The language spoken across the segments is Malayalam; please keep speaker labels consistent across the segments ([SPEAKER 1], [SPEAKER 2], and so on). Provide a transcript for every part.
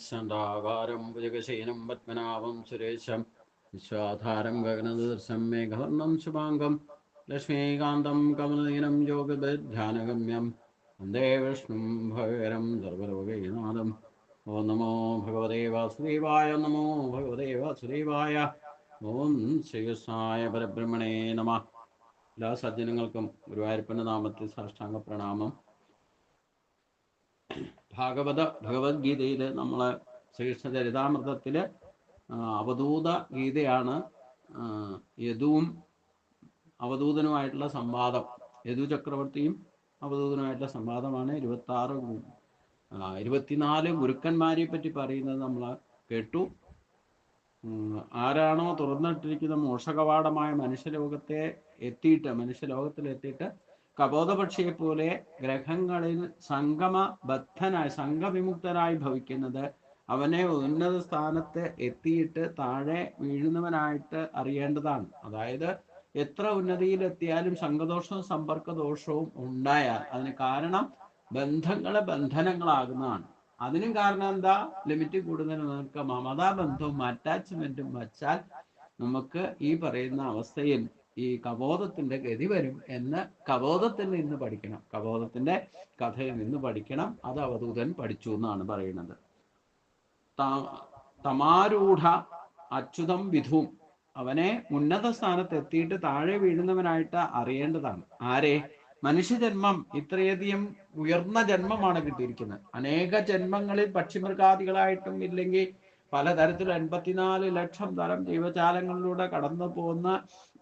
[SPEAKER 1] ശാന്താകാരം ഭുജഗശയനം പത്മനാഭം സുരേശം വിശ്വാധാരം ഗഗനദർശം മേഘവർണം ശുഭാംഗം ലക്ഷ്മീകാന്തം കമലനീനം യോഗധ്യാനഗമ്യം വന്ദേ വിഷ്ണും ഭഗവരം സർവലോകനാഥം ഓം നമോ ഭഗവതേ വാസുദേവായ നമോ ഭഗവതേ വാസുദേവായ ഓം ശ്രീകൃഷ്ണായ പരബ്രഹ്മണേ നമ. എല്ലാ സജ്ജനങ്ങൾക്കും ഗുരുവായൂരപ്പന്റെ നാമത്തിൽ സാഷ്ടാംഗ പ്രണാമം ഭാഗവത ഭഗവത്ഗീതയിൽ നമ്മളെ ശ്രീകൃഷ്ണ ചരിതാമൃതത്തിൽ അവധൂത ഗീതയാണ് യദുവും അവധൂതനുമായിട്ടുള്ള സംവാദം. യദു ചക്രവർത്തിയും അവധൂതനുമായിട്ടുള്ള സംവാദമാണ് ഇരുപത്തി ആറ് ഇരുപത്തിനാല് ഗുരുക്കന്മാരെ പറ്റി പറയുന്നത് നമ്മൾ കേട്ടു. ആരാണോ തുറന്നിട്ടിരിക്കുന്ന മോഷകവാടമായ മനുഷ്യലോകത്തെ എത്തിയിട്ട് മനുഷ്യലോകത്തിൽ എത്തിയിട്ട് കപോതപക്ഷിയെ പോലെ ഗ്രഹങ്ങളിൽ സംഗമ ബദ്ധനായി സംഘവിമുക്തനായി ഭവിക്കുന്നത് അവനെ ഉന്നത സ്ഥാനത്ത് എത്തിയിട്ട് താഴെ വീഴുന്നവനായിട്ട് അറിയേണ്ടതാണ്. അതായത് എത്ര ഉന്നതിയിലെത്തിയാലും സംഘദോഷവും സമ്പർക്കദോഷവും ഉണ്ടായാൽ അതിന് കാരണം ബന്ധങ്ങളെ ബന്ധനങ്ങളാകുന്നതാണ്. അതിനും കാരണം എന്താ? ലിമിറ്റ് കൂടുതൽ നമുക്ക് മമതാ ബന്ധവും അറ്റാച്ച്മെന്റും വച്ചാൽ നമുക്ക് ഈ പറയുന്ന അവസ്ഥയിൽ ഈ കബോധത്തിന്റെ ഗതി വരും എന്ന് കബോധത്തിൽ നിന്ന് പഠിക്കണം. കബോധത്തിന്റെ കഥയിൽ നിന്ന് പഠിക്കണം. അത് അവധൂതൻ പഠിച്ചു എന്നാണ് പറയുന്നത്. തമാരൂഢ അച്യുതം വിധുവും അവനെ ഉന്നത സ്ഥാനത്ത് എത്തിയിട്ട് താഴെ വീഴുന്നവനായിട്ട് അറിയേണ്ടതാണ്. ആരെ? മനുഷ്യജന്മം. ഇത്രയധികം ഉയർന്ന ജന്മമാണ് കിട്ടിയിരിക്കുന്നത്. അനേക ജന്മങ്ങളിൽ പക്ഷിമൃഗാദികളായിട്ടും ഇല്ലെങ്കിൽ പലതരത്തിൽ എൺപത്തിനാല് ലക്ഷം തരം ജീവജാലങ്ങളിലൂടെ കടന്നു പോകുന്ന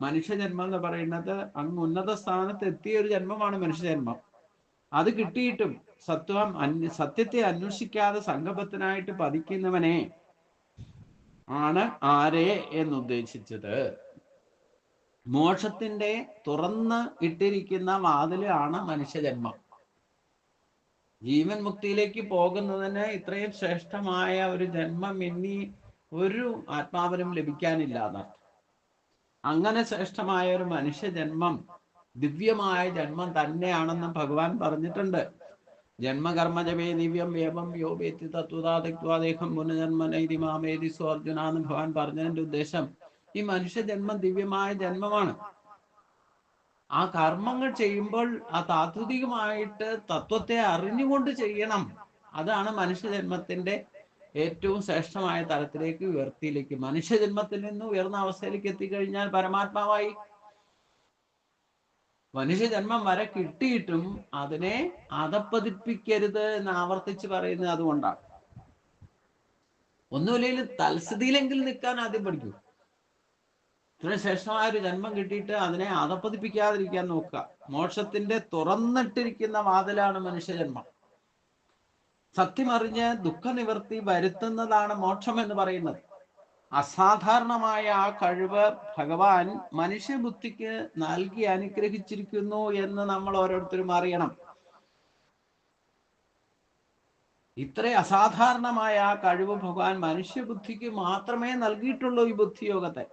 [SPEAKER 1] മനുഷ്യജന്മം എന്ന് പറയുന്നത് അങ്ങ് ഉന്നത സ്ഥാനത്ത് എത്തിയ ഒരു ജന്മമാണ് മനുഷ്യജന്മം. അത് കിട്ടിയിട്ടും സത്വം അന്വ സത്യത്തെ അന്വേഷിക്കാതെ സംഗമത്തിനായിട്ട് പതിക്കുന്നവനെ ആണ് ആരെ എന്നുദ്ദേശിച്ചത്. മോക്ഷത്തിന്റെ തുറന്ന് ഇട്ടിരിക്കുന്ന വാതിലാണ് മനുഷ്യജന്മം. ജീവൻ മുക്തിയിലേക്ക് പോകുന്നതിന് ഇത്രയും ശ്രേഷ്ഠമായ ഒരു ജന്മം ഇനി ഒരു ആത്മാവിനും ലഭിക്കാനില്ല എന്നർത്ഥം. അങ്ങനെ ശ്രേഷ്ഠമായ ഒരു മനുഷ്യ ജന്മം ദിവ്യമായ ജന്മം തന്നെയാണെന്ന് ഭഗവാൻ പറഞ്ഞിട്ടുണ്ട്. ജന്മകർമ്മജമേ ദിവ്യം വേവം യോപേത്തി തത്വതാദേഹം പുനജന്മനൈതി മാമേതി സ്വർജുന എന്ന് ഭഗവാൻ പറഞ്ഞതിന്റെ ഉദ്ദേശം ഈ മനുഷ്യ ജന്മം ദിവ്യമായ ജന്മമാണ്. ആ കർമ്മങ്ങൾ ചെയ്യുമ്പോൾ ആ താത്വികമായിട്ട് തത്വത്തെ അറിഞ്ഞുകൊണ്ട് ചെയ്യണം. അതാണ് മനുഷ്യജന്മത്തിന്റെ ഏറ്റവും ശ്രേഷ്ഠമായ തലത്തിലേക്ക് ഉയർത്തിയിലേക്ക്. മനുഷ്യജന്മത്തിൽ നിന്ന് ഉയർന്ന അവസ്ഥയിലേക്ക് എത്തിക്കഴിഞ്ഞാൽ പരമാത്മാവായി മനുഷ്യജന്മം വരെ കിട്ടിയിട്ടും അതിനെ അതപ്പതിപ്പിക്കരുത് എന്ന് ആവർത്തിച്ച് പറയുന്നത് അതുകൊണ്ടാണ്. ഒന്നുമില്ലെങ്കിൽ തൽസ്ഥിതിയിലെങ്കിൽ നിൽക്കാൻ ആദ്യം പഠിക്കൂ. ഇത്രയും ശ്രേഷ്ഠമായ ഒരു ജന്മം കിട്ടിയിട്ട് അതിനെ അതപ്പതിപ്പിക്കാതിരിക്കാൻ നോക്കുക. മോക്ഷത്തിന്റെ തുറന്നിട്ടിരിക്കുന്ന വാതിലാണ് മനുഷ്യജന്മം. സത്യമറിഞ്ഞ് ദുഃഖനിവൃത്തി വരുത്തുന്നതാണ് മോക്ഷം എന്ന് പറയുന്നത്. അസാധാരണമായ ആ കഴിവ് ഭഗവാൻ മനുഷ്യബുദ്ധിക്ക് നൽകി അനുഗ്രഹിച്ചിരിക്കുന്നു എന്ന് നമ്മൾ ഓരോരുത്തരും അറിയണം. ഇത്ര അസാധാരണമായ ആ കഴിവ് ഭഗവാൻ മനുഷ്യബുദ്ധിക്ക് മാത്രമേ നൽകിയിട്ടുള്ളൂ ഈ ബുദ്ധിയോഗത്തെ.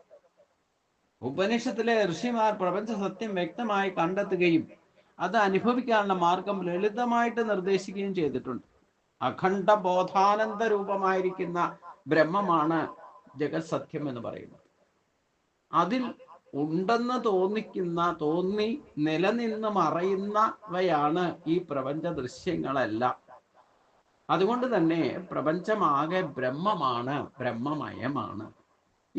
[SPEAKER 1] ഉപനിഷത്തിലെ ഋഷിമാർ പ്രപഞ്ച സത്യം വ്യക്തമായി കണ്ടെത്തുകയും അത് അനുഭവിക്കാനുള്ള മാർഗം ലളിതമായിട്ട് നിർദ്ദേശിക്കുകയും ചെയ്തിട്ടുണ്ട്. അഖണ്ഡ ബോധാനന്ദ രൂപമായിരിക്കുന്ന ബ്രഹ്മമാണ് ജഗത് സത്യം എന്ന് പറയുന്നത്. അതിൽ ഉണ്ടെന്ന് തോന്നിക്കുന്ന തോന്നി നിലനിന്ന് മറയുന്നവയാണ് ഈ പ്രപഞ്ച ദൃശ്യങ്ങളെല്ലാം. അതുകൊണ്ട് തന്നെ പ്രപഞ്ചമാകെ ബ്രഹ്മമാണ് ബ്രഹ്മമയമാണ്.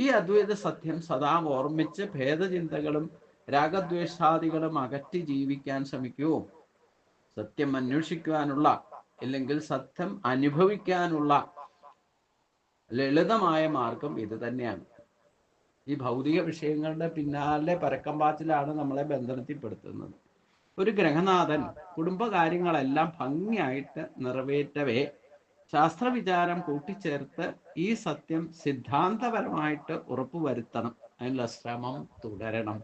[SPEAKER 1] ഈ അദ്വൈത സത്യം സദാ ഓർമ്മിച്ച് ഭേദചിന്തകളും രാഗദ്വേഷാദികളും അകറ്റി ജീവിക്കാൻ ശ്രമിക്കൂ. സത്യം അന്വേഷിക്കുവാനുള്ള അല്ലെങ്കിൽ സത്യം അനുഭവിക്കാനുള്ള ലളിതമായ മാർഗം ഇത് തന്നെയാണ്. ഈ ഭൗതിക വിഷയങ്ങളുടെ പിന്നാലെ പരക്കമ്പാച്ചിലാണ് നമ്മളെ ബന്ധനത്തിൽപ്പെടുത്തുന്നത്. ഒരു ഗ്രഹനാഥൻ കുടുംബകാര്യങ്ങളെല്ലാം ഭംഗിയായിട്ട് നിറവേറ്റവേ ശാസ്ത്രവിചാരം കൂട്ടിച്ചേർത്ത് ഈ സത്യം സിദ്ധാന്തപരമായിട്ട് ഉറപ്പുവരുത്തണം. അതിനുള്ള ശ്രമം തുടരണം.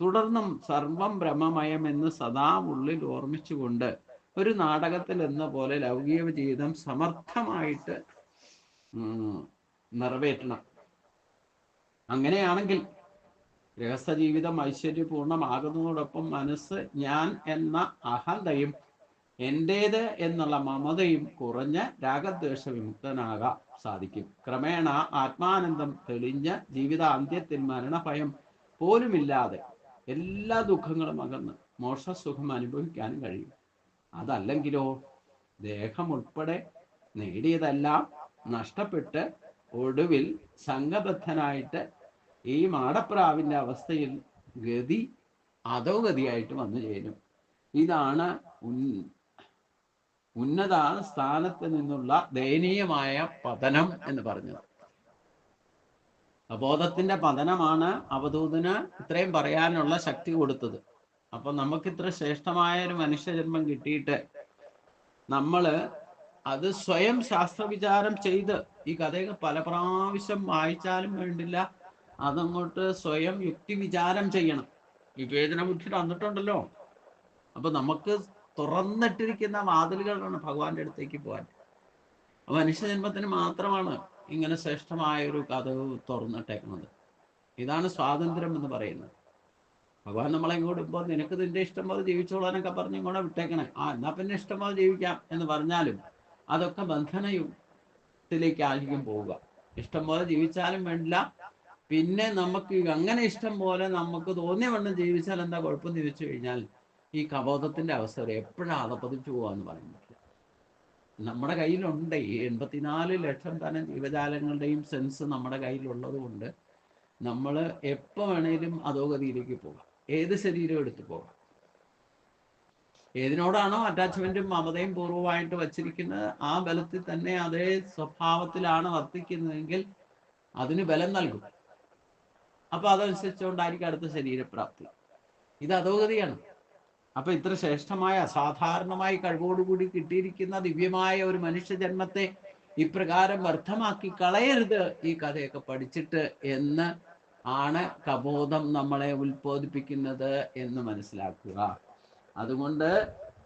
[SPEAKER 1] തുടർന്നും സർവം ബ്രഹ്മമയം എന്ന് സദാ ഉള്ളിൽ ഓർമ്മിച്ചുകൊണ്ട് ഒരു നാടകത്തിൽ എന്ന പോലെ ലൗകിക ജീവിതം സമർത്ഥമായിട്ട് നിറവേറ്റണം. അങ്ങനെയാണെങ്കിൽ ഗൃഹസ്ഥ ജീവിതം ഐശ്വര്യപൂർണമാകുന്നതോടൊപ്പം മനസ്സ് ഞാൻ എന്ന അഹന്തയും എന്റേത് എന്നുള്ള മമതയും കുറഞ്ഞ് രാഗദ്വേഷ വിമുക്തനാകാൻ സാധിക്കും. ക്രമേണ ആത്മാനന്ദം തെളിഞ്ഞ് ജീവിതാന്ത്യത്തിൽ മരണഭയം പോലുമില്ലാതെ എല്ലാ ദുഃഖങ്ങളും അകന്ന് മോക്ഷസുഖം അനുഭവിക്കാനും കഴിയും. അതല്ലെങ്കിലോ ദേഹം ഉൾപ്പെടെ നേടിയതെല്ലാം നഷ്ടപ്പെട്ട് ഒടുവിൽ സംഘബദ്ധനായിട്ട് ഈ മാടപ്രാവിന്റെ അവസ്ഥയിൽ ഗതി അധോഗതിയായിട്ട് വന്നു ചേരും. ഇതാണ് ഉന്നത സ്ഥാനത്ത് നിന്നുള്ള ദയനീയമായ പതനം എന്ന് പറഞ്ഞത്. അബോധത്തിന്റെ പതനമാണ് അവധൂതന് ഇത്രയും പറയാനുള്ള ശക്തി കൊടുത്തത്. അപ്പൊ നമുക്ക് ഇത്ര ശ്രേഷ്ഠമായ ഒരു മനുഷ്യജന്മം കിട്ടിയിട്ട് നമ്മൾ അത് സ്വയം ശാസ്ത്രവിചാരം ചെയ്ത് ഈ കഥയൊക്കെ പല പ്രാവശ്യം വായിച്ചാലും വേണ്ടില്ല. അതങ്ങോട്ട് സ്വയം യുക്തി വിചാരം ചെയ്യണം. വിവേചന ബുദ്ധി തന്നിട്ടുണ്ടല്ലോ. അപ്പൊ നമുക്ക് തുറന്നിട്ടിരിക്കുന്ന വാതിലുകളാണ് ഭഗവാന്റെ അടുത്തേക്ക് പോകാൻ മനുഷ്യജന്മത്തിന് മാത്രമാണ് ഇങ്ങനെ ശ്രേഷ്ഠമായ ഒരു കഥ തുറന്നിട്ടേക്കുന്നത്. ഇതാണ് സ്വാതന്ത്ര്യം എന്ന് പറയുന്നത്. ഭഗവാൻ നമ്മളെ ഇങ്ങോട്ട് ഇപ്പോൾ നിനക്ക് നിന്റെ ഇഷ്ടം പോലെ ജീവിച്ചോളാനൊക്കെ പറഞ്ഞ് ഇങ്ങോട്ട് വിട്ടേക്കണേ. ആ എന്നാ പിന്നെ ഇഷ്ടം പോലെ ജീവിക്കാം എന്ന് പറഞ്ഞാലും അതൊക്കെ ബന്ധനത്തിലേക്ക് ആയിരിക്കും പോവുക. ഇഷ്ടം പോലെ ജീവിച്ചാലും വേണ്ടില്ല. പിന്നെ നമുക്ക് അങ്ങനെ ഇഷ്ടം പോലെ നമുക്ക് തോന്നിയ വണ്ണം ജീവിച്ചാൽ എന്താ കുഴപ്പം ചോദിച്ചു കഴിഞ്ഞാൽ ഈ കബോധത്തിന്റെ അവസ്ഥ വരെ എപ്പോഴാണ് അതപ്പതിച്ചു പോവാന്ന് പറയാൻ പറ്റില്ല. നമ്മുടെ കയ്യിലുണ്ട്. ഈ എൺപത്തിനാല് ലക്ഷം തരം ജീവജാലങ്ങളുടെയും സെൻസ് നമ്മുടെ കയ്യിലുള്ളത് കൊണ്ട് നമ്മൾ എപ്പോ വേണേലും അധോഗതിയിലേക്ക് പോകാം. ഏത് ശരീരം എടുത്തു പോകാം. ഏതിനോടാണോ അറ്റാച്ച്മെന്റും മമതയും പൂർവമായിട്ട് വച്ചിരിക്കുന്നത്? ആ ബലത്തിൽ തന്നെ അതേ സ്വഭാവത്തിലാണ് വർത്തിക്കുന്നതെങ്കിൽ അതിന് ബലം നൽകും. അപ്പൊ അതനുസരിച്ചുകൊണ്ടായിരിക്കും അടുത്ത ശരീരപ്രാപ്തി. ഇത് അധോഗതിയാണ്. അപ്പൊ ഇത്ര ശ്രേഷ്ഠമായ അസാധാരണമായി കഴിവോടുകൂടി കിട്ടിയിരിക്കുന്ന ദിവ്യമായ ഒരു മനുഷ്യ ജന്മത്തെ ഇപ്രകാരം വ്യർത്ഥമാക്കി കളയരുത് ഈ കഥയൊക്കെ പഠിച്ചിട്ട് എന്ന് ആണ് കബോധം നമ്മളെ ഉത്ബോധിപ്പിക്കുന്നത് എന്ന് മനസ്സിലാക്കുക. അതുകൊണ്ട്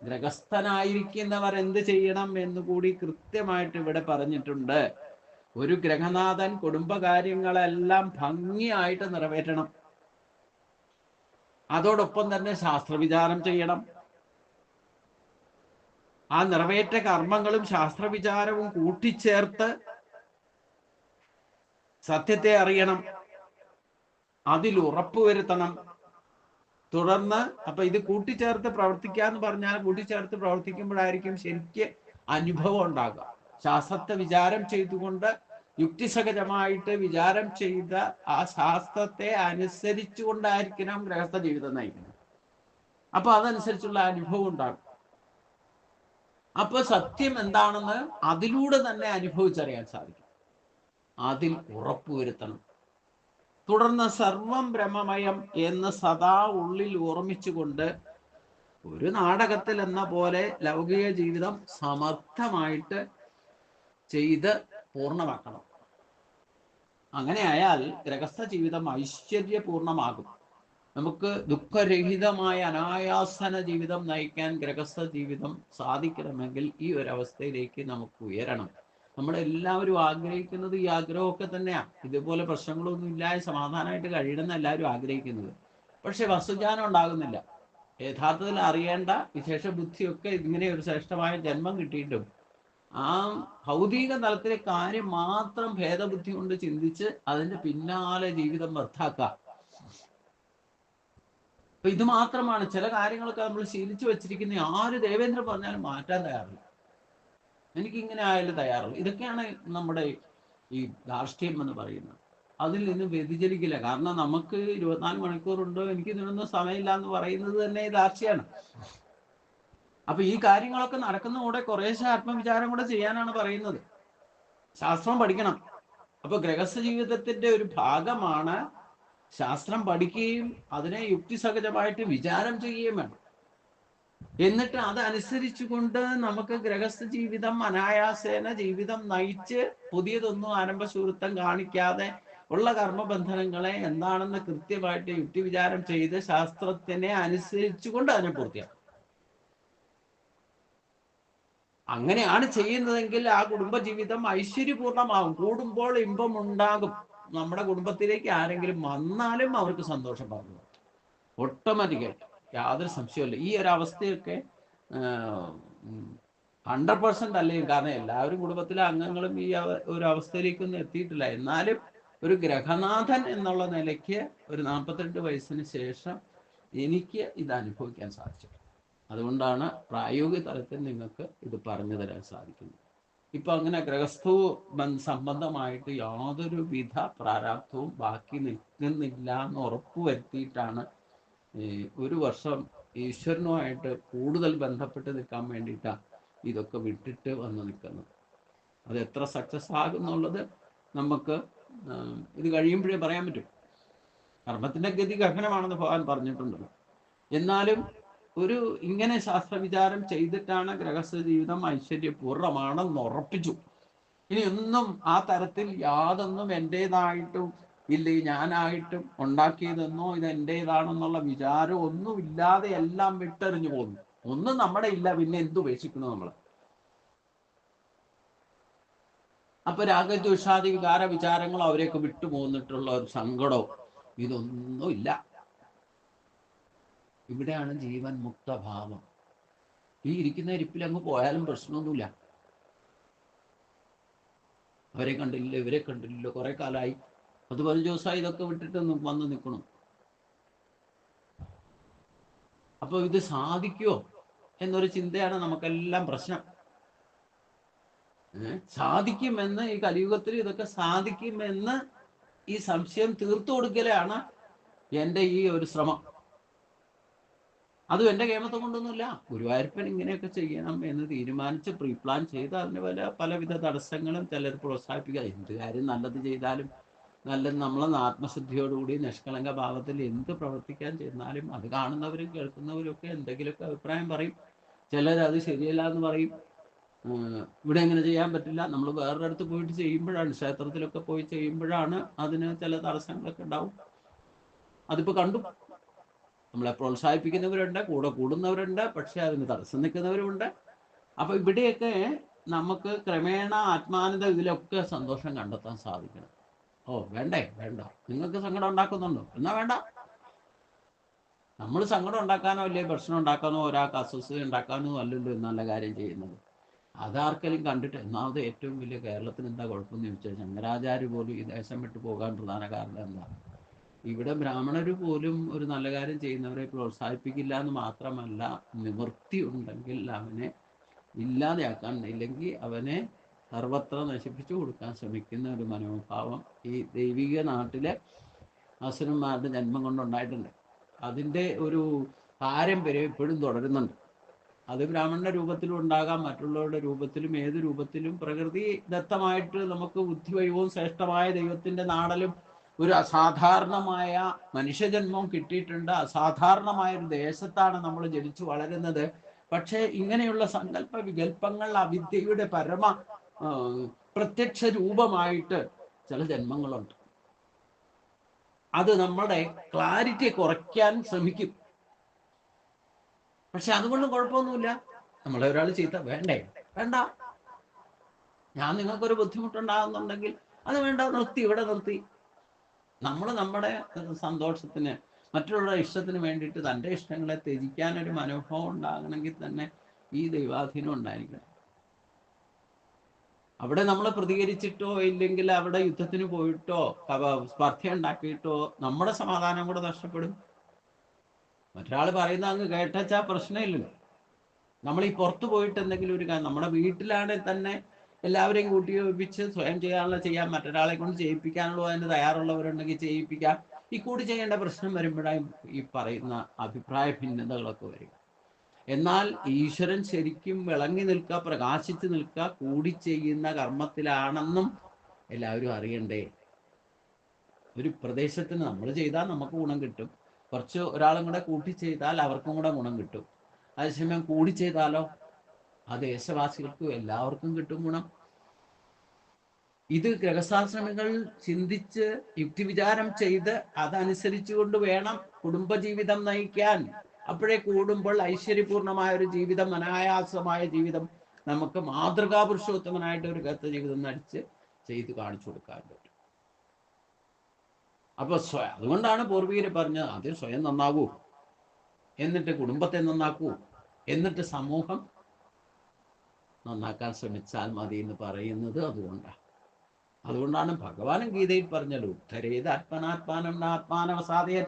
[SPEAKER 1] ഗ്രഹസ്ഥനായിരിക്കുന്നവർ എന്ത് ചെയ്യണം എന്ന് കൂടി കൃത്യമായിട്ട് ഇവിടെ പറഞ്ഞിട്ടുണ്ട്. ഒരു ഗ്രഹനാഥൻ കുടുംബകാര്യങ്ങളെല്ലാം ഭംഗിയായിട്ട് നിറവേറ്റണം. അതോടൊപ്പം തന്നെ ശാസ്ത്രവിചാരം ചെയ്യണം. ആ നിറവേറ്റ കർമ്മങ്ങളും ശാസ്ത്രവിചാരവും കൂട്ടിച്ചേർത്ത് സത്യത്തെ അറിയണം. അതിൽ ഉറപ്പുവരുത്തണം തുടർന്ന് അപ്പൊ ഇത് കൂട്ടിച്ചേർത്ത് പ്രവർത്തിക്കുക എന്ന് പറഞ്ഞാൽ കൂട്ടിച്ചേർത്ത് പ്രവർത്തിക്കുമ്പോഴായിരിക്കും ശരിക്ക് അനുഭവം ഉണ്ടാകുക. ശാസ്ത്രത്തെ വിചാരം ചെയ്തുകൊണ്ട് യുക്തിസഹജമായിട്ട് വിചാരം ചെയ്ത ആ ശാസ്ത്രത്തെ അനുസരിച്ചു കൊണ്ടായിരിക്കണം ഗൃഹസ്ഥ ജീവിതം നയിക്കുന്നത്. അപ്പൊ അതനുസരിച്ചുള്ള അനുഭവം ഉണ്ടാകും. അപ്പൊ സത്യം എന്താണെന്ന് അതിലൂടെ തന്നെ അനുഭവിച്ചറിയാൻ സാധിക്കും. അതിൽ ഉറപ്പുവരുത്തണം തുടർന്ന് സർവം ബ്രഹ്മമയം എന്ന് സദാ ഉള്ളിൽ ഓർമ്മിച്ചുകൊണ്ട് ഒരു നാടകത്തിൽ എന്ന പോലെ ലൗകിക ജീവിതം സമർത്ഥമായിട്ട് ചെയ്ത് പൂർണമാക്കണം. അങ്ങനെയായാൽ ഗ്രഹസ്ഥ ജീവിതം ഐശ്വര്യപൂർണമാകും. നമുക്ക് ദുഃഖരഹിതമായ അനായാസന ജീവിതം നയിക്കാൻ ഗ്രഹസ്ഥ ജീവിതം സാധിക്കണമെങ്കിൽ ഈ ഒരു അവസ്ഥയിലേക്ക് നമുക്ക് ഉയരണം. നമ്മളെല്ലാവരും ആഗ്രഹിക്കുന്നത് ഈ ആഗ്രഹമൊക്കെ തന്നെയാണ് ഇതുപോലെ പ്രശ്നങ്ങളൊന്നും ഇല്ലാതെ സമാധാനമായിട്ട് കഴിയണമെന്ന് എല്ലാവരും ആഗ്രഹിക്കുന്നത്. പക്ഷെ വസ്തുജ്ഞാനം ഉണ്ടാകുന്നില്ല. യഥാർത്ഥത്തിൽ അറിയേണ്ട വിശേഷ ബുദ്ധിയൊക്കെ ഇങ്ങനെ ഒരു ശ്രേഷ്ഠമായ ജന്മം കിട്ടിയിട്ടും ആ ഭൗതിക തലത്തിലെ കാര്യം മാത്രം ഭേദബുദ്ധി കൊണ്ട് ചിന്തിച്ച് അതിന്റെ പിന്നാലെ ജീവിതം വ്യർത്ഥാക്കുക അപ്പൊ ഇത് മാത്രമാണ് ചില കാര്യങ്ങളൊക്കെ നമ്മൾ ശീലിച്ചു വെച്ചിരിക്കുന്ന ആര് ദേവേന്ദ്രൻ പറഞ്ഞാലും മാറ്റാൻ തയ്യാറില്ല. എനിക്ക് ഇങ്ങനെ ആയാലും തയ്യാറില്ല. ഇതൊക്കെയാണ് നമ്മുടെ ഈ ധാർഷ്ട്യം എന്ന് പറയുന്നത്. അതിൽ നിന്ന് വ്യതിചലിക്കില്ല. കാരണം നമുക്ക് ഇരുപത്തിനാല് മണിക്കൂറുണ്ടോ എനിക്ക് ഇതിനൊന്നും സമയമില്ല എന്ന് പറയുന്നത് തന്നെ ധാർഷ്ട്യാണ്. അപ്പൊ ഈ കാര്യങ്ങളൊക്കെ നടക്കുന്ന കൂടെ കുറേശ്ശെ ആത്മവിചാരം കൂടെ ചെയ്യാനാണ് പറയുന്നത്. ശാസ്ത്രം പഠിക്കണം. അപ്പൊ ഗൃഹസ്ഥ ജീവിതത്തിന്റെ ഒരു ഭാഗമാണ് ശാസ്ത്രം പഠിക്കുകയും അതിനെ യുക്തിസഹജമായിട്ട് വിചാരം ചെയ്യുകയും വേണം. എന്നിട്ട് അതനുസരിച്ചു കൊണ്ട് നമുക്ക് ഗൃഹസ്ഥ ജീവിതം അനായാസേന ജീവിതം നയിച്ച് പുതിയതൊന്നും ആരംഭശൂരത്വം കാണിക്കാതെ ഉള്ള കർമ്മബന്ധനങ്ങളെ എന്താണെന്ന് കൃത്യമായിട്ട് യുക്തി വിചാരം ചെയ്ത് ശാസ്ത്രത്തിനെ അനുസരിച്ചുകൊണ്ട് അതിനെ പൂർത്തിയാക്കും. അങ്ങനെയാണ് ചെയ്യുന്നതെങ്കിൽ ആ കുടുംബജീവിതം ഐശ്വര്യപൂർണമാകും. കൂടുമ്പോൾ ഇമ്പം ഉണ്ടാകും. നമ്മുടെ കുടുംബത്തിലേക്ക് ആരെങ്കിലും വന്നാലും അവർക്ക് സന്തോഷം പറഞ്ഞു ഓട്ടോമാറ്റിക്കായിട്ട് യാതൊരു സംശയമില്ല ഈ ഒരു അവസ്ഥയൊക്കെ ഹൺഡ്രഡ് പെർസെന്റ് അല്ലെങ്കിൽ കാരണം എല്ലാവരും കുടുംബത്തിലെ അംഗങ്ങളും ഈ ഒരു അവസ്ഥയിലേക്കൊന്നും എത്തിയിട്ടില്ല. എന്നാലും ഒരു ഗ്രഹനാഥൻ എന്നുള്ള നിലയ്ക്ക് ഒരു നാൽപ്പത്തിരണ്ട് വയസ്സിന് ശേഷം എനിക്ക് ഇത് അനുഭവിക്കാൻ സാധിച്ചു. അതുകൊണ്ടാണ് പ്രായോഗിക തലത്തിൽ നിങ്ങൾക്ക് ഇത് പറഞ്ഞു തരാൻ സാധിക്കുന്നത്. ഇപ്പൊ അങ്ങനെ ഗ്രഹസ്ഥു ബന്ധ- സംബന്ധമായിട്ട് യാതൊരു വിധ പ്രാരാബ്ധവും ബാക്കി നിൽക്കുന്നില്ല എന്ന് ഉറപ്പുവരുത്തിയിട്ടാണ് ഒരു വർഷം ഈശ്വരനുമായിട്ട് കൂടുതൽ ബന്ധപ്പെട്ട് നിൽക്കാൻ വേണ്ടിയിട്ടാണ് ഇതൊക്കെ വിട്ടിട്ട് വന്ന് നിൽക്കുന്നത്. അത് എത്ര സക്സസ് ആകുന്നുള്ളത് നമുക്ക് ആ, ഇത് കഴിയുമ്പോഴേ പറയാൻ പറ്റും. കർമ്മത്തിന്റെ ഗതി ഗഹനമാണെന്ന് ഭഗവാൻ പറഞ്ഞിട്ടുണ്ടല്ലോ. എന്നാലും ഒരു ഇങ്ങനെ ശാസ്ത്രവിചാരം ചെയ്തിട്ടാണ് ഗ്രഹസ്ഥ ജീവിതം ഐശ്വര്യപൂർണമാണെന്ന് ഉറപ്പിച്ചു. ഇനി ഒന്നും ആ തരത്തിൽ യാതൊന്നും എന്റെതായിട്ടും ഇല്ല. ഞാനായിട്ടും ഉണ്ടാക്കിയതെന്നോ ഇത് എന്റെതാണെന്നുള്ള വിചാരം ഒന്നും ഇല്ലാതെ എല്ലാം വിട്ടെറിഞ്ഞു പോകുന്നു. ഒന്നും നമ്മുടെ ഇല്ല. പിന്നെ എന്ത് ഉപേക്ഷിക്കുന്നു നമ്മൾ അപ്പൊ രാഗദ്വേഷാദി വികാര വിചാരങ്ങൾ അവരെയൊക്കെ വിട്ടുപോന്നിട്ടുള്ള ഒരു സങ്കടവും ഇതൊന്നും ഇല്ല ഇവിടെയാണ് ജീവൻ മുക്തഭാവം. ഈ ഇരിക്കുന്ന ഇരിപ്പിൽ അങ്ങ് പോയാലും പ്രശ്നമൊന്നുമില്ല. അവരെ കണ്ടില്ല ഇവരെ കണ്ടില്ല കുറെ കാലമായി പത്ത് പതിനഞ്ച് ദിവസമായി ഇതൊക്കെ വിട്ടിട്ട് വന്ന് നിൽക്കണം. അപ്പൊ ഇത് സാധിക്കുമോ എന്നൊരു ചിന്തയാണ് നമുക്കെല്ലാം പ്രശ്നം? സാധിക്കുമെന്ന് ഈ കലിയുഗത്തിൽ ഇതൊക്കെ സാധിക്കുമെന്ന് ഈ സംശയം തീർത്തു കൊടുക്കലാണ് എന്റെ ഈ ഒരു ശ്രമം. അതും എന്റെ കേമത്തെ കൊണ്ടൊന്നുമില്ല. ഗുരുവായൂരപ്പൻ ഇങ്ങനെയൊക്കെ ചെയ്യണം എന്ന് തീരുമാനിച്ച് പ്രീ പ്ലാൻ ചെയ്ത് അതിന് പല പലവിധ തടസ്സങ്ങളും ചിലർ പ്രോത്സാഹിപ്പിക്കുക. എന്ത് കാര്യം നല്ലത് ചെയ്താലും നല്ല നമ്മളെ ആത്മശുദ്ധിയോടുകൂടി നിഷ്കളങ്ക ഭാവത്തിൽ എന്ത് പ്രവർത്തിക്കാൻ ചെന്നാലും അത് കാണുന്നവരും കേൾക്കുന്നവരും ഒക്കെ എന്തെങ്കിലുമൊക്കെ അഭിപ്രായം പറയും. ചിലർ അത് ശരിയല്ല എന്ന് പറയും. ഇവിടെ എങ്ങനെ ചെയ്യാൻ പറ്റില്ല. നമ്മൾ വേറൊരിടത്ത് പോയിട്ട് ചെയ്യുമ്പോഴാണ് ക്ഷേത്രത്തിലൊക്കെ പോയി ചെയ്യുമ്പോഴാണ് അതിന് ചില തടസ്സങ്ങളൊക്കെ ഉണ്ടാവും. അതിപ്പോൾ കണ്ടു. നമ്മളെ പ്രോത്സാഹിപ്പിക്കുന്നവരുണ്ട് കൂടെ കൂടുന്നവരുണ്ട് പക്ഷെ അതിന് തടസ്സം നിൽക്കുന്നവരുമുണ്ട്. അപ്പൊ ഇവിടെയൊക്കെ നമുക്ക് ക്രമേണ ആത്മാനന്ദ ഇതിലൊക്കെ സന്തോഷം കണ്ടെത്താൻ സാധിക്കണം. ഓ വേണ്ടേ? വേണ്ട. നിങ്ങൾക്ക് സങ്കടം ഉണ്ടാക്കുന്നുണ്ടോ? എന്നാ വേണ്ട. നമ്മൾ സങ്കടം ഉണ്ടാക്കാനോ അല്ലേ പ്രശ്നം ഉണ്ടാക്കാനോ ഒരാൾക്ക് അസ്വസ്ഥത ഉണ്ടാക്കാനോ അല്ലല്ലോ നല്ല കാര്യം ചെയ്യുന്നത്. അതാർക്കെങ്കിലും കണ്ടിട്ട് ഒന്നാമത് ഏറ്റവും വലിയ കേരളത്തിന് എന്താ കുഴപ്പമെന്ന് ചോദിച്ചാൽ ശങ്കരാചാര്യ പോലും ഈ ദേശം വിട്ടു പോകാൻ പ്രധാന കാരണം എന്താ ഇവിടെ ബ്രാഹ്മണർ പോലും ഒരു നല്ല കാര്യം ചെയ്യുന്നവരെ പ്രോത്സാഹിപ്പിക്കില്ല എന്ന് മാത്രമല്ല നിവൃത്തി ഉണ്ടെങ്കിൽ അവനെ ഇല്ലാതെയാക്കാൻ ഇല്ലെങ്കിൽ അവനെ സർവത്ര നശിപ്പിച്ചു കൊടുക്കാൻ ശ്രമിക്കുന്ന ഒരു മനോഭാവം ഈ ദൈവിക നാട്ടിലെ അസുരന്മാരുടെ ജന്മം കൊണ്ടുണ്ടായിട്ടുണ്ട്. അതിന്റെ ഒരു പാരമ്പര്യം ഇപ്പോഴും തുടരുന്നുണ്ട്. അത് ബ്രാഹ്മണന്റെ രൂപത്തിലും ഉണ്ടാകാം മറ്റുള്ളവരുടെ രൂപത്തിലും ഏത് രൂപത്തിലും പ്രകൃതി ദത്തമായിട്ട് നമുക്ക് ബുദ്ധിവൈവവും ശ്രേഷ്ഠമായ ദൈവത്തിന്റെ നാടലും ഒരു അസാധാരണമായ മനുഷ്യജന്മം കിട്ടിയിട്ടുണ്ട്. അസാധാരണമായ ഒരു ദേശത്താണ് നമ്മൾ ജനിച്ചു വളരുന്നത്. പക്ഷേ ഇങ്ങനെയുള്ള സങ്കല്പ വികല്പങ്ങൾ അവിദ്യയുടെ പരമ പ്രത്യക്ഷ രൂപമായിട്ട് ചില ജന്മങ്ങളുണ്ട്. അത് നമ്മുടെ ക്ലാരിറ്റി കുറയ്ക്കാൻ ശ്രമിക്കും. പക്ഷെ അതുകൊണ്ട് കുഴപ്പമൊന്നുമില്ല. നമ്മളെ ഒരാൾ ചീത്ത വേണ്ടേ വേണ്ട. ഞാൻ നിങ്ങൾക്കൊരു ബുദ്ധിമുട്ടുണ്ടാകുന്നുണ്ടെങ്കിൽ അത് വേണ്ട നിർത്തി ഇവിടെ നിർത്തി. നമ്മൾ നമ്മുടെ സന്തോഷത്തിന് മറ്റുള്ള ഇഷ്ടത്തിന് വേണ്ടിയിട്ട് തന്റെ ഇഷ്ടങ്ങളെ ത്യജിക്കാൻ ഒരു മനോഭാവം ഉണ്ടാകണമെങ്കിൽ തന്നെ ഈ ദൈവാധീനം ഉണ്ടായിരിക്കണം. അവിടെ നമ്മൾ പ്രതികരിച്ചിട്ടോ ഇല്ലെങ്കിൽ അവിടെ യുദ്ധത്തിന് പോയിട്ടോ സ്പർദ്ധ ഉണ്ടാക്കിയിട്ടോ നമ്മുടെ സമാധാനം കൂടെ നഷ്ടപ്പെടും. മറ്റൊരാൾ പറയുന്ന അങ്ങ് കേട്ടച്ചാ പ്രശ്നമില്ലല്ലോ. നമ്മൾ ഈ പുറത്തു പോയിട്ട് എന്തെങ്കിലും ഒരു നമ്മുടെ വീട്ടിലാണെങ്കിൽ തന്നെ എല്ലാവരെയും കൂട്ടി ഒപ്പിച്ച് സ്വയം ചെയ്യാനുള്ള ചെയ്യാൻ മറ്റൊരാളെ കൊണ്ട് ചെയ്യിപ്പിക്കാനുള്ള അതിന് തയ്യാറുള്ളവരുണ്ടെങ്കിൽ ചെയ്യിപ്പിക്കാം. ഈ കൂടി ചെയ്യേണ്ട പ്രശ്നം വരുമ്പോഴായി ഈ പറയുന്ന അഭിപ്രായ ഭിന്നതകളൊക്കെ വരിക. എന്നാൽ ഈശ്വരൻ ശരിക്കും വിളങ്ങി നിൽക്കുക പ്രകാശിച്ച് നിൽക്കുക കൂടി ചെയ്യുന്ന കർമ്മത്തിലാണെന്നും എല്ലാവരും അറിയണ്ടേ? ഒരു പ്രദേശത്തിന് നമ്മൾ ചെയ്താൽ നമുക്ക് ഗുണം കിട്ടും. കുറച്ച് ഒരാളും കൂടെ കൂട്ടി ചെയ്താൽ അവർക്കും കൂടെ ഗുണം കിട്ടും. അതേസമയം കൂടി ചെയ്താലോ? ആ ദേശവാസികൾക്കും എല്ലാവർക്കും കിട്ടും ഗുണം. ഇത് ഗ്രഹശാസ്ത്രമികൾ ചിന്തിച്ച് യുക്തിവിചാരം ചെയ്ത് അതനുസരിച്ചുകൊണ്ട് വേണം കുടുംബജീവിതം നയിക്കാൻ. അപ്പോഴേ കൂടുമ്പോൾ ഐശ്വര്യപൂർണമായ ഒരു ജീവിതം അനായാസമായ ജീവിതം നമുക്ക് മാതൃകാ പുരുഷോത്തമനായിട്ട് ഒരു ഗത്ത ജീവിതം നടിച്ച് ചെയ്ത് കാണിച്ചു കൊടുക്കാൻ പറ്റും. അപ്പൊ സ്വയം അതുകൊണ്ടാണ് പൂർവീര് പറഞ്ഞത് ആദ്യം സ്വയം നന്നാകൂ. എന്നിട്ട് കുടുംബത്തെ നന്നാക്കൂ. എന്നിട്ട് സമൂഹം നന്നാക്കാൻ ശ്രമിച്ചാൽ മതി എന്ന് പറയുന്നത് അതുകൊണ്ടാണ് അതുകൊണ്ടാണ് ഭഗവാനും ഗീതയിൽ പറഞ്ഞത് ഉദ്ധരേത് ആത്മനാത്മാനം ആത്മാനവസാധയൻ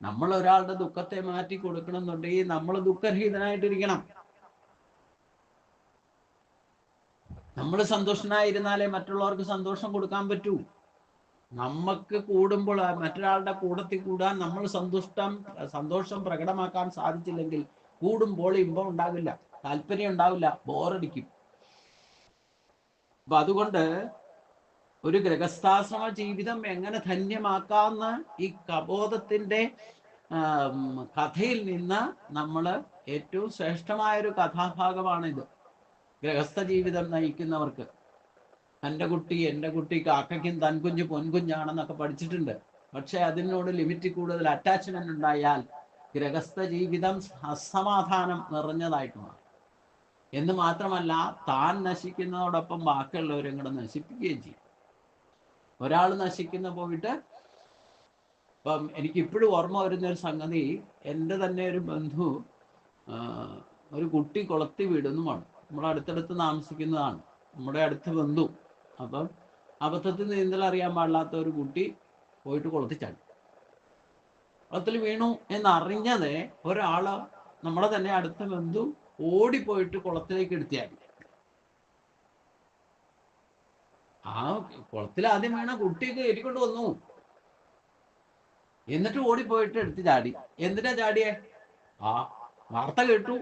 [SPEAKER 1] നമ്മൾ ഒരാളുടെ ദുഃഖത്തെ മാറ്റി കൊടുക്കണമെന്നുണ്ടെങ്കിൽ നമ്മൾ ദുഃഖരഹിതനായിട്ടിരിക്കണം. നമ്മൾ സന്തോഷനായിരുന്നാലേ മറ്റുള്ളവർക്ക് സന്തോഷം കൊടുക്കാൻ പറ്റൂ. നമുക്ക് കൂടുമ്പോൾ മറ്റൊരാളുടെ കൂടത്തിൽ കൂടാൻ നമ്മൾ സന്തുഷ്ടം സന്തോഷം പ്രകടമാക്കാൻ സാധിച്ചില്ലെങ്കിൽ കൂടുമ്പോൾ ഇമ്പം ഉണ്ടാവില്ല താല്പര്യം ഉണ്ടാവില്ല ബോറടിക്കും അപ്പൊ അതുകൊണ്ട് ഒരു ഗ്രഹസ്ഥാശ്രമ ജീവിതം എങ്ങനെ ധന്യമാക്കാന്ന് ഈ കബോധത്തിന്റെ കഥയിൽ നിന്ന് നമ്മൾ ഏറ്റവും ശ്രേഷ്ഠമായ ഒരു കഥാഭാഗമാണിത് ഗ്രഹസ്ഥ ജീവിതം നയിക്കുന്നവർക്ക്. എന്റെ കുട്ടി എന്റെ കുട്ടി കാക്കയ്ക്കും തൻകുഞ്ഞ് പൊൻകുഞ്ഞാണെന്നൊക്കെ പഠിച്ചിട്ടുണ്ട്. പക്ഷെ അതിനോട് ലിമിറ്റ് കൂടുതൽ അറ്റാച്ച്മെന്റ് ഉണ്ടായാൽ ഗ്രഹസ്ഥ ജീവിതം അസമാധാനം നിറഞ്ഞതായിട്ട് മാറും. എന്ന് മാത്രമല്ല താൻ നശിക്കുന്നതോടൊപ്പം ബാക്കിയുള്ളവരും കൂടെ നശിപ്പിക്കുകയും ചെയ്യും. ഒരാൾ നശിക്കുന്ന പോയിട്ട് ഇപ്പം എനിക്ക് ഇപ്പോഴും ഓർമ്മ വരുന്ന ഒരു സംഗതി എന്റെ തന്നെ ഒരു ബന്ധു ഒരു കുട്ടി കൊളത്തി വീടുന്നുമാണ് നമ്മുടെ അടുത്തടുത്ത് താമസിക്കുന്നതാണ്. നമ്മുടെ അടുത്ത ബന്ധു. അപ്പം അബദ്ധത്തിൽ നീന്തൽ അറിയാൻ പാടില്ലാത്ത ഒരു കുട്ടി പോയിട്ട് കൊളത്തിച്ചാണ് ചാടി. കുളത്തിൽ വീണു എന്നറിഞ്ഞത് ഒരാൾ നമ്മളെ തന്നെ അടുത്ത ബന്ധു ഓടിപ്പോയിട്ട് കുളത്തിലേക്ക് എടുത്തിയാൽ ആ കുളത്തിൽ ആദ്യം വീണ കുട്ടിയൊക്കെ എരിക്കൊണ്ട് വന്നു. എന്നിട്ട് ഓടിപ്പോയിട്ട് എടുത്ത് ചാടി. എന്തിനാ ചാടിയേ? ആ വാർത്ത കേട്ടു.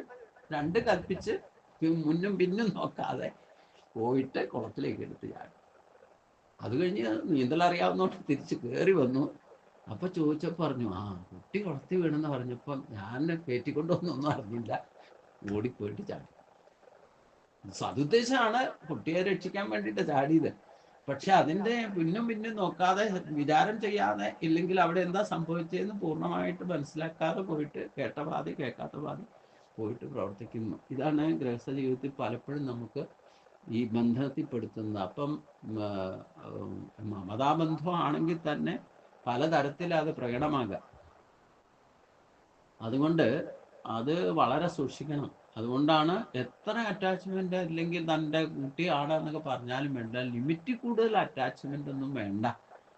[SPEAKER 1] രണ്ട് കൽപ്പിച്ച് മുന്നും പിന്നും നോക്കാതെ പോയിട്ട് കുളത്തിലേക്ക് എടുത്ത് ചാടി. അത് കഴിഞ്ഞ് നീന്തൽ അറിയാവുന്നോട്ട് തിരിച്ച് കയറി വന്നു. അപ്പൊ ചോദിച്ചപ്പോ പറഞ്ഞു ആ കുട്ടി കുളത്തിൽ വീണെന്ന് പറഞ്ഞപ്പോ ഞാൻ കയറ്റിക്കൊണ്ടൊന്നും അറിഞ്ഞില്ല. ഓടിപ്പോയിട്ട് ചാടി. സതുദ്ദേശമാണ് കുട്ടിയെ രക്ഷിക്കാൻ വേണ്ടിയിട്ട് ചാടിയത്. പക്ഷെ അതിന്റെ പിന്നും പിന്നും നോക്കാതെ വിചാരം ചെയ്യാതെ ഇല്ലെങ്കിൽ അവിടെ എന്താ സംഭവിച്ചതെന്ന് പൂർണമായിട്ട് മനസ്സിലാക്കാതെ പോയിട്ട് കേട്ട പാതി കേൾക്കാത്ത പാതി പോയിട്ട് പ്രവർത്തിക്കുന്നു. ഇതാണ് ഗൃഹസ്ഥ ജീവിതത്തിൽ പലപ്പോഴും നമുക്ക് ഈ ബന്ധത്തിൽപ്പെടുത്തുന്നത്. അപ്പം മമതാബന്ധം ആണെങ്കിൽ തന്നെ പലതരത്തിൽ അത് പ്രകടമാകാം. അതുകൊണ്ട് അത് വളരെ സൂക്ഷിക്കണം. അതുകൊണ്ടാണ് എത്ര അറ്റാച്ച്മെന്റ് അല്ലെങ്കിൽ തന്റെ കുട്ടി ആടാന്നൊക്കെ പറഞ്ഞാലും വേണ്ട. ലിമിറ്റ് കൂടുതൽ അറ്റാച്ച്മെന്റ് ഒന്നും വേണ്ട.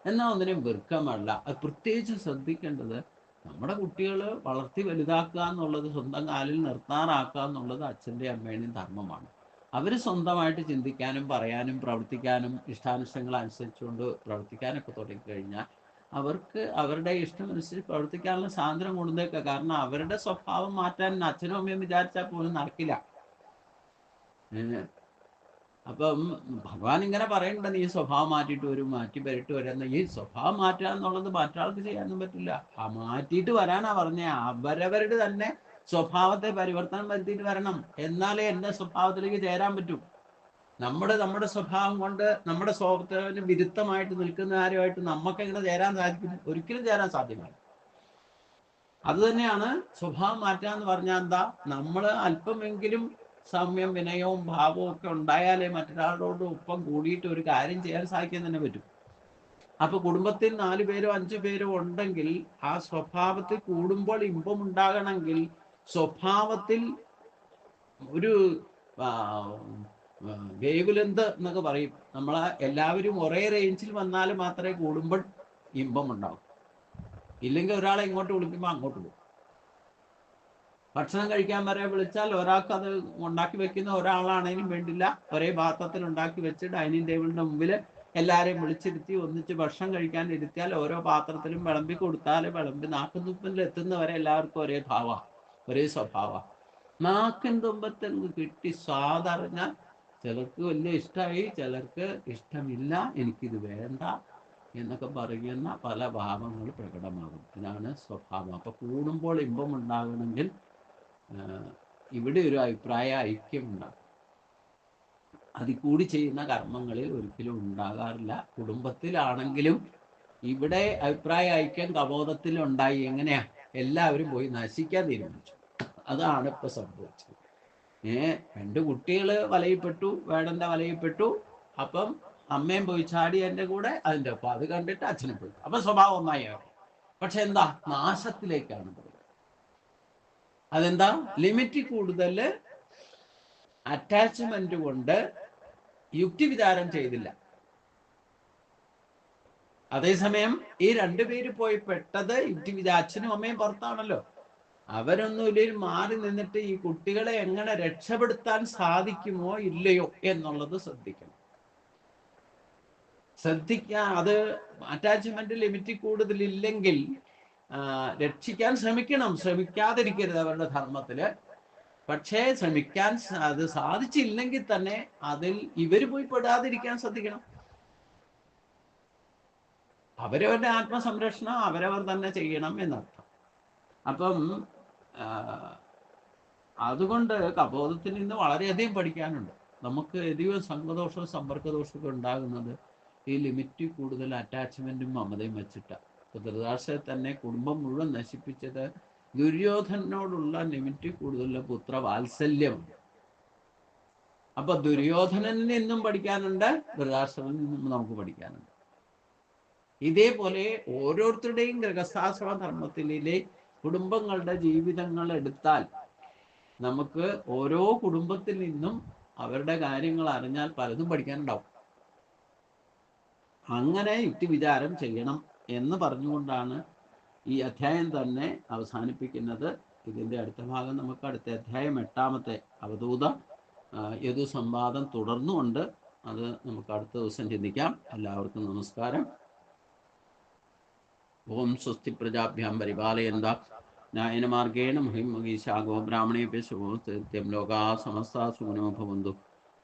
[SPEAKER 1] എന്നാൽ ഒന്നിനും പാടില്ല അത് പ്രത്യേകിച്ച് ശ്രദ്ധിക്കേണ്ടത് നമ്മുടെ കുട്ടികൾ വളർത്തി വലുതാക്കുക എന്നുള്ളത് സ്വന്തം കാലിൽ നിർത്താറാക്കുക എന്നുള്ളത് അച്ഛന്റെയും അമ്മയുടെയും ധർമ്മമാണ്. അവർ സ്വന്തമായിട്ട് ചിന്തിക്കാനും പറയാനും പ്രവർത്തിക്കാനും ഇഷ്ടാനിഷ്ടങ്ങൾ അനുസരിച്ചുകൊണ്ട് പ്രവർത്തിക്കാനൊക്കെ തുടങ്ങിക്കഴിഞ്ഞാൽ അവർക്ക് അവരുടെ ഇഷ്ടമനുസരിച്ച് പ്രവർത്തിക്കാനുള്ള സ്വാതന്ത്ര്യം കൊണ്ടുവന്നേക്കുക കാരണം അവരുടെ സ്വഭാവം മാറ്റാൻ അച്ഛനും അമ്മയും വിചാരിച്ചാൽ പോലും നടക്കില്ല. അപ്പം ഭഗവാൻ ഇങ്ങനെ പറയുന്നുണ്ട് നീ സ്വഭാവം മാറ്റിയിട്ട് വരും മാറ്റി വരട്ട് വരാന്ന് ഈ സ്വഭാവം മാറ്റുക എന്നുള്ളത് മറ്റൊരാൾക്ക് ചെയ്യാനൊന്നും പറ്റില്ല. ആ മാറ്റിയിട്ട് വരാനാ പറഞ്ഞേ. അവരവരുടെ തന്നെ സ്വഭാവത്തെ പരിവർത്തനം വരുത്തിയിട്ട് വരണം. എന്നാലേ എന്റെ സ്വഭാവത്തിലേക്ക് ചേരാൻ പറ്റൂ. നമ്മുടെ നമ്മുടെ സ്വഭാവം കൊണ്ട് നമ്മുടെ സ്വഭാവത്തിന് വിരുദ്ധമായിട്ട് നിൽക്കുന്ന ആരുമായിട്ട് നമുക്ക് എങ്ങനെ ചേരാൻ സാധിക്കും? ഒരിക്കലും ചേരാൻ സാധ്യമല്ല. അത് തന്നെയാണ് സ്വഭാവം മാറ്റുക എന്ന് പറഞ്ഞാൽ എന്താ? നമ്മൾ അല്പമെങ്കിലും സൗമ്യം വിനയവും ഭാവവും ഒക്കെ ഉണ്ടായാലേ മറ്റൊരാളോട് ഒപ്പം കൂടിയിട്ട് ഒരു കാര്യം ചെയ്യാൻ സാധിക്കാൻ തന്നെ പറ്റും. അപ്പൊ കുടുംബത്തിൽ നാല് പേരോ അഞ്ചു പേരോ ഉണ്ടെങ്കിൽ ആ സ്വഭാവത്തിൽ കൂടുമ്പോൾ ഇമ്പം ഉണ്ടാകണമെങ്കിൽ സ്വഭാവത്തിൽ ഒരു ആ, എന്നൊക്കെ പറയും. നമ്മളെ എല്ലാവരും ഒരേ റേഞ്ചിൽ വന്നാൽ മാത്രമേ കൂടുമ്പോൾ ഇമ്പം ഉണ്ടാവും. ഇല്ലെങ്കിൽ ഒരാളെ ഇങ്ങോട്ട് വിളിക്കുമ്പോൾ അങ്ങോട്ട് പോകും. ഭക്ഷണം കഴിക്കാൻ വരെ വിളിച്ചാൽ ഒരാൾക്ക് അത് ഉണ്ടാക്കി വെക്കുന്ന ഒരാളാണെങ്കിലും വേണ്ടില്ല. ഒരേ പാത്രത്തിൽ ഉണ്ടാക്കി വെച്ച് ഡൈനിങ് ടേബിളിന്റെ മുമ്പിൽ എല്ലാവരെയും വിളിച്ചിരുത്തി ഒന്നിച്ച് ഭക്ഷണം കഴിക്കാൻ ഇരുത്തിയാൽ ഓരോ പാത്രത്തിലും വിളമ്പി കൊടുത്താൽ വിളമ്പി നാക്കും തുമ്പിൽ എത്തുന്നവരെ എല്ലാവർക്കും ഒരേ ഭാവ ഒരേ സ്വഭാവ. നാക്കിൻ തുമ്പത്തിൽ നിന്ന് കിട്ടി സ്വാദറിഞ്ഞാൽ ചിലർക്ക് വലിയ ഇഷ്ടമായി ചിലർക്ക് ഇഷ്ടമില്ല എനിക്കിത് വേണ്ട എന്നൊക്കെ പറയുന്ന പല ഭാവങ്ങൾ പ്രകടമാകും. ഇതാണ് സ്വഭാവം. അപ്പൊ കൂടുമ്പോൾ ഇമ്പം ഉണ്ടാകണമെങ്കിൽ ഇവിടെ ഒരു അഭിപ്രായ ഐക്യം ഉണ്ടാകും. അതിൽ കൂടി ചെയ്യുന്ന കർമ്മങ്ങളിൽ ഒരിക്കലും ഉണ്ടാകാറില്ല. കുടുംബത്തിലാണെങ്കിലും ഇവിടെ അഭിപ്രായ ഐക്യം കബോധത്തിൽ ഉണ്ടായി എങ്ങനെയാ? എല്ലാവരും പോയി നശിക്കാൻ തീരുമാനിച്ചു. അതാണ് ഇപ്പൊ സംഭവിച്ചത്. ഏ രണ്ട് കുട്ടികൾ വലയിൽപ്പെട്ടു വേടന്റെ വലയിൽപ്പെട്ടു. അപ്പം അമ്മയും പോയി ചാടി എന്റെ കൂടെ അതിന്റെ ഒപ്പം. അത് കണ്ടിട്ട് അച്ഛനെ പോയി. അപ്പൊ സ്വഭാവം ഒന്നായി പക്ഷെ എന്താ? നാശത്തിലേക്കാണ് പോയത്. അതെന്താ? ലിമിറ്റ് കൂടുതൽ അറ്റാച്ച്മെന്റ് കൊണ്ട് യുക്തി വിചാരം ചെയ്തില്ല. അതേസമയം ഈ രണ്ടുപേര് പോയി പെട്ടത് യുക്തി വിചാരം അച്ഛനും അമ്മയും പുറത്താണല്ലോ. അവരൊന്നുമില്ല മാറി നിന്നിട്ട് ഈ കുട്ടികളെ എങ്ങനെ രക്ഷപ്പെടുത്താൻ സാധിക്കുമോ ഇല്ലയോ എന്നുള്ളത് ശ്രദ്ധിക്കണം. ശ്രദ്ധിക്കാൻ അത് അറ്റാച്ച്മെന്റ് ലിമിറ്റ് കൂടുതലില്ലെങ്കിൽ രക്ഷിക്കാൻ ശ്രമിക്കണം. ശ്രമിക്കാതിരിക്കരുത് അവരുടെ ധർമ്മത്തിൽ. പക്ഷേ ശ്രമിക്കാൻ അത് സാധിച്ചില്ലെങ്കിൽ തന്നെ അതിൽ ഇവർ പോയി പെടാതിരിക്കാൻ ശ്രദ്ധിക്കണം. അവരവരുടെ ആത്മസംരക്ഷണം അവരവർ തന്നെ ചെയ്യണം എന്നർത്ഥം. അപ്പം അതുകൊണ്ട് കബോധത്തിൽ നിന്ന് വളരെയധികം പഠിക്കാനുണ്ട്. നമുക്ക് എതിയോ സംഘദോഷവും സമ്പർക്കദോഷമൊക്കെ ഉണ്ടാകുന്നത് ഈ ലിമിറ്റ് കൂടുതൽ അറ്റാച്ച്മെന്റും മമതയും വെച്ചിട്ടാണ് ഇപ്പൊ തന്നെ കുടുംബം മുഴുവൻ നശിപ്പിച്ചത് ദുര്യോധനോടുള്ള ലിമിറ്റ് കൂടുതലുള്ള പുത്ര വാത്സല്യമാണ് അപ്പൊ ദുര്യോധനനിൽ നിന്നും പഠിക്കാനുണ്ട് ധൃതരാഷ്ട്രനിൽ നിന്നും നമുക്ക് പഠിക്കാനുണ്ട്. ഇതേപോലെ ഓരോരുത്തരുടെയും ഗൃഹസ്ഥാശ്രമ ധർമ്മത്തിലെ കുടുംബങ്ങളുടെ ജീവിതങ്ങൾ എടുത്താൽ നമുക്ക് ഓരോ കുടുംബത്തിൽ നിന്നും അവരുടെ കാര്യങ്ങൾ അറിഞ്ഞാൽ പലതും പഠിക്കാനുണ്ടാവും. അങ്ങനെ യുക്തിവിചാരം ചെയ്യണം എന്ന് പറഞ്ഞുകൊണ്ടാണ് ഈ അധ്യായം തന്നെ അവസാനിപ്പിക്കുന്നത്. ഇതിന്റെ അടുത്ത ഭാഗം നമുക്ക് അടുത്ത അധ്യായം എട്ടാമത്തെ അവധൂത യദു സംവാദം തുടർന്നുകൊണ്ട് അത് നമുക്ക് അടുത്ത ദിവസം ചിന്തിക്കാം. എല്ലാവർക്കും നമസ്കാരം. ഓം സ്വസ്തി പ്രജാഭ്യാം പരിപാലയന്ത. ന്യായനമാർഗേണ മഹിമഗീശാഗോ ബ്രാഹ്മണേഭ്യ ശുഭോസ്ത്യം ലോകാ സമസ്ത സുഖിനോ ഭവന്തു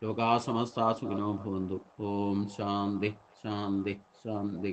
[SPEAKER 1] ലോകാ സമസ്ത സുഖിനോ ഭവന്തു ഓം ശാന്തി ശാന്തി ശാന്തി